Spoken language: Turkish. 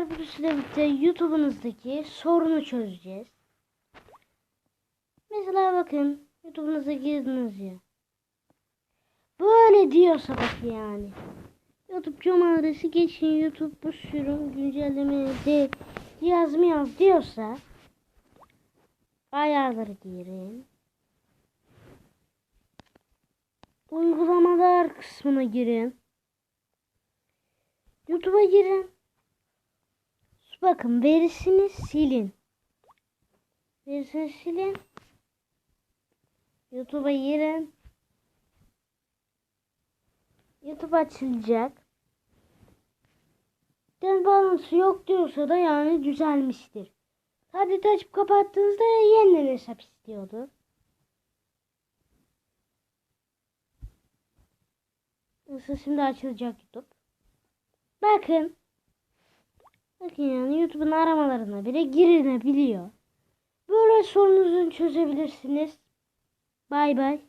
Arkadaşlar sizle birlikte YouTube'unuzdaki sorunu çözeceğiz. Mesela bakın YouTube'unuza girdiniz ya. Böyle diyorsa bak yani. YouTube com adresi geçin YouTube bu sürüm güncelleme de yaz mı yaz diyorsa ayarları girin. Uygulamalar kısmına girin. YouTube'a girin. Bakın verisini silin. Verisini silin. YouTube'a girin. YouTube açılacak. Den bağlantısı yok diyorsa da yani düzelmiştir. Tableti açıp kapattığınızda yeniden hesap istiyordu. Nasıl şimdi açılacak YouTube. Bakın. Yani YouTube'un aramalarına bile girilebiliyor. Böyle sorununuzu çözebilirsiniz. Bay bay.